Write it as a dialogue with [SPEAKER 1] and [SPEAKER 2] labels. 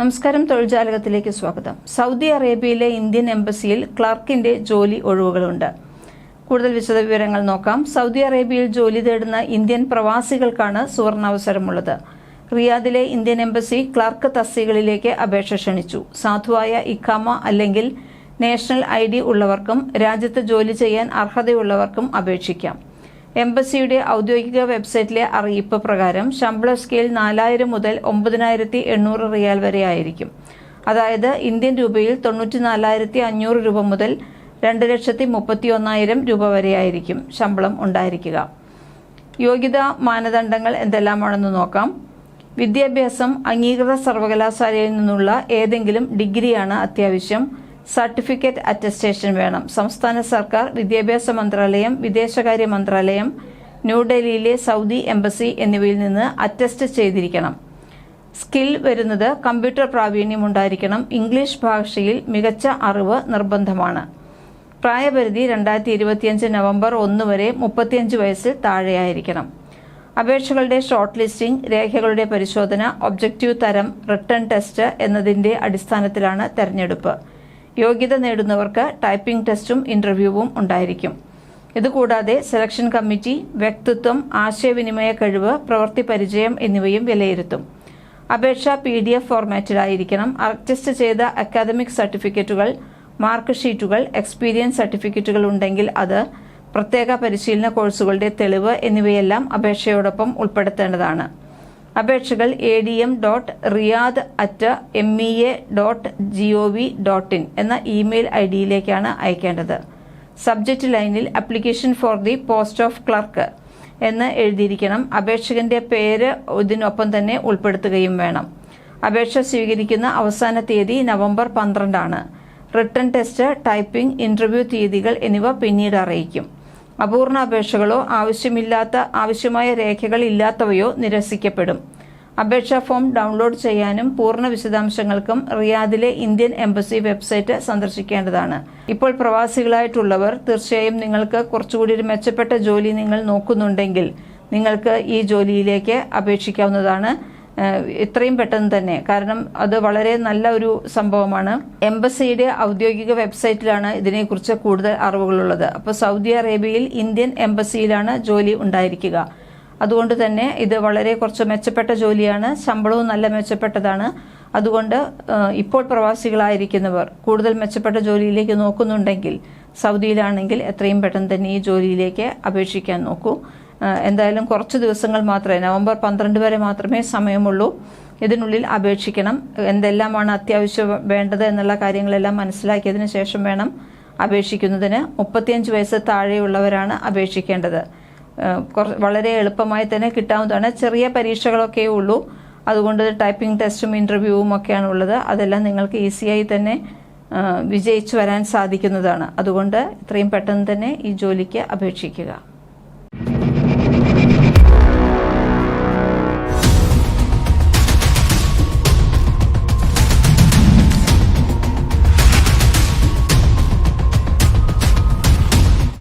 [SPEAKER 1] നമസ്കാരം തൊഴിൽജാലകത്തിലേക്ക് സ്വാഗതം. സൗദി അറേബ്യയിലെ ഇന്ത്യൻ എംബസിയിൽ ക്ലർക്കിന്റെ ജോലി ഒഴിവുകളുണ്ട്. കൂടുതൽ വിശദവിവരങ്ങൾ നോക്കാം. സൗദി അറേബ്യയിൽ ജോലി തേടുന്ന ഇന്ത്യൻ പ്രവാസികൾക്കാണ് സുവർണാവസരമുള്ളത്. റിയാദിലെ ഇന്ത്യൻ എംബസി ക്ലർക്ക് തസ്തികളിലേക്ക് അപേക്ഷ ക്ഷണിച്ചു. സാധുവായ ഇഖാമ അല്ലെങ്കിൽ നാഷണൽ ഐ ഡി ഉള്ളവർക്കും രാജ്യത്ത് ജോലി ചെയ്യാൻ അർഹതയുള്ളവർക്കും അപേക്ഷിക്കാം. എംബസിയുടെ ഔദ്യോഗിക വെബ്സൈറ്റിലെ അറിയിപ്പ് പ്രകാരം ശമ്പള സ്കെയിൽ നാലായിരം മുതൽ ഒമ്പതിനായിരത്തി എണ്ണൂറ് റിയാൽ വരെ ആയിരിക്കും. അതായത് ഇന്ത്യൻ രൂപയിൽ തൊണ്ണൂറ്റി നാലായിരത്തി അഞ്ഞൂറ് രൂപ മുതൽ രണ്ട് ലക്ഷത്തി മുപ്പത്തി ഒന്നായിരം രൂപ വരെയായിരിക്കും ശമ്പളം ഉണ്ടായിരിക്കുക. യോഗ്യതാ മാനദണ്ഡങ്ങൾ എന്തെല്ലാമാണെന്ന് നോക്കാം. വിദ്യാഭ്യാസം അംഗീകൃത സർവകലാശാലയിൽ നിന്നുള്ള ഏതെങ്കിലും ഡിഗ്രിയാണ് അത്യാവശ്യം. സർട്ടിഫിക്കറ്റ് അറ്റസ്റ്റേഷൻ വേണം. സംസ്ഥാന സർക്കാർ വിദ്യാഭ്യാസ മന്ത്രാലയം വിദേശകാര്യ മന്ത്രാലയം ന്യൂഡൽഹിയിലെ സൗദി എംബസി എന്നിവയിൽ നിന്ന് അറ്റസ്റ്റ് ചെയ്തിരിക്കണം. സ്കിൽ വരുന്നത് കമ്പ്യൂട്ടർ പ്രാവീണ്യം ഉണ്ടായിരിക്കണം. ഇംഗ്ലീഷ് ഭാഷയിൽ മികച്ച അറിവ് നിർബന്ധമാണ്. പ്രായപരിധി രണ്ടായിരത്തി ഇരുപത്തിയഞ്ച് നവംബർ ഒന്ന് വരെ മുപ്പത്തിയഞ്ച് വയസ്സിൽ താഴെയായിരിക്കണം. അപേക്ഷകളുടെ ഷോർട്ട് ലിസ്റ്റിംഗ് രേഖകളുടെ പരിശോധന ഒബ്ജക്റ്റീവ് തരം റിട്ടേൺ ടെസ്റ്റ് എന്നതിന്റെ അടിസ്ഥാനത്തിലാണ് തെരഞ്ഞെടുപ്പ്. യോഗ്യത നേടുന്നവർക്ക് ടൈപ്പിംഗ് ടെസ്റ്റും ഇന്റർവ്യൂവും ഉണ്ടായിരിക്കും. ഇതുകൂടാതെ സെലക്ഷൻ കമ്മിറ്റി വ്യക്തിത്വം ആശയവിനിമയ കഴിവ് പ്രവൃത്തി പരിചയം എന്നിവയും വിലയിരുത്തും. അപേക്ഷ പി ഡി എഫ് ഫോർമാറ്റിലായിരിക്കണം അഡ്ജസ്റ്റ് ചെയ്ത അക്കാദമിക് സർട്ടിഫിക്കറ്റുകൾ മാർക്ക് ഷീറ്റുകൾ എക്സ്പീരിയൻസ് സർട്ടിഫിക്കറ്റുകൾ ഉണ്ടെങ്കിൽ അത് പ്രത്യേക പരിശീലന കോഴ്സുകളുടെ തെളിവ് എന്നിവയെല്ലാം അപേക്ഷയോടൊപ്പം ഉൾപ്പെടുത്തേണ്ടതാണ്. അപേക്ഷകൾ A D M dot Riyadh at M E A dot G O V dot in എന്ന ഇമെയിൽ ഐ ഡിയിലേക്കാണ് അയക്കേണ്ടത്. സബ്ജക്റ്റ് ലൈനിൽ application for the post of clerk എന്ന് എഴുതിയിരിക്കണം. അപേക്ഷകന്റെ പേര് ഇതിനൊപ്പം തന്നെ ഉൾപ്പെടുത്തുകയും വേണം. അപേക്ഷ സ്വീകരിക്കുന്ന അവസാന തീയതി നവംബർ പന്ത്രണ്ടാണ്. റിട്ടേൺ ടെസ്റ്റ് ടൈപ്പിംഗ് ഇന്റർവ്യൂ തീയതികൾ എന്നിവ പിന്നീട് അറിയിക്കും. അപൂർണ അപേക്ഷകളോ ആവശ്യമില്ലാത്ത ആവശ്യമായ രേഖകൾ ഇല്ലാത്തവയോ നിരസിക്കപ്പെടും. അപേക്ഷാ ഫോം ഡൗൺലോഡ് ചെയ്യാനും പൂർണ വിശദാംശങ്ങൾക്കും റിയാദിലെ ഇന്ത്യൻ എംബസി വെബ്സൈറ്റ് സന്ദർശിക്കേണ്ടതാണ്. ഇപ്പോൾ പ്രവാസികളായിട്ടുള്ളവർ തീർച്ചയായും നിങ്ങൾക്ക് കുറച്ചുകൂടി ഒരു മെച്ചപ്പെട്ട ജോലി നിങ്ങൾ നോക്കുന്നുണ്ടെങ്കിൽ നിങ്ങൾക്ക് ഈ ജോലിയിലേക്ക് അപേക്ഷിക്കാവുന്നതാണ്. എത്രയും പെട്ടെന്ന് തന്നെ. കാരണം അത് വളരെ നല്ല ഒരു സംഭവമാണ്. എംബസിയുടെ ഔദ്യോഗിക വെബ്സൈറ്റിലാണ് ഇതിനെക്കുറിച്ച് കൂടുതൽ അറിവുകളുള്ളത്. അപ്പോൾ സൗദി അറേബ്യയിൽ ഇന്ത്യൻ എംബസിയിലാണ് ജോലി ഉണ്ടായിരിക്കുക. അതുകൊണ്ട് തന്നെ ഇത് വളരെ കുറച്ച് മെച്ചപ്പെട്ട ജോലിയാണ്. ശമ്പളവും നല്ല മെച്ചപ്പെട്ടതാണ്. അതുകൊണ്ട് ഇപ്പോൾ പ്രവാസികളായിരിക്കുന്നവർ കൂടുതൽ മെച്ചപ്പെട്ട ജോലിയിലേക്ക് നോക്കുന്നുണ്ടെങ്കിൽ സൗദിയിലാണെങ്കിൽ എത്രയും പെട്ടെന്ന് തന്നെ ഈ ജോലിയിലേക്ക് അപേക്ഷിക്കാൻ നോക്കൂ. എന്തായാലും കുറച്ച് ദിവസങ്ങൾ മാത്രമേ നവംബർ പന്ത്രണ്ട് വരെ മാത്രമേ സമയമുള്ളൂ. ഇതിനുള്ളിൽ അപേക്ഷിക്കണം. എന്തെല്ലാമാണ് അത്യാവശ്യം വേണ്ടത് എന്നുള്ള കാര്യങ്ങളെല്ലാം മനസ്സിലാക്കിയതിന് ശേഷം വേണം അപേക്ഷിക്കുന്നതിന്. മുപ്പത്തിയഞ്ച് വയസ്സ് താഴെയുള്ളവരാണ് അപേക്ഷിക്കേണ്ടത്. വളരെ എളുപ്പമായി തന്നെ കിട്ടാവുന്നതാണ്. ചെറിയ പരീക്ഷകളൊക്കെ ഉള്ളൂ. അതുകൊണ്ട് ടൈപ്പിംഗ് ടെസ്റ്റും ഇന്റർവ്യൂവും ഒക്കെയാണ് ഉള്ളത്. അതെല്ലാം നിങ്ങൾക്ക് ഈസിയായി തന്നെ വിജയിച്ചു വരാൻ സാധിക്കുന്നതാണ്. അതുകൊണ്ട് ഇത്രയും പെട്ടെന്ന് തന്നെ ഈ ജോലിക്ക് അപേക്ഷിക്കുക.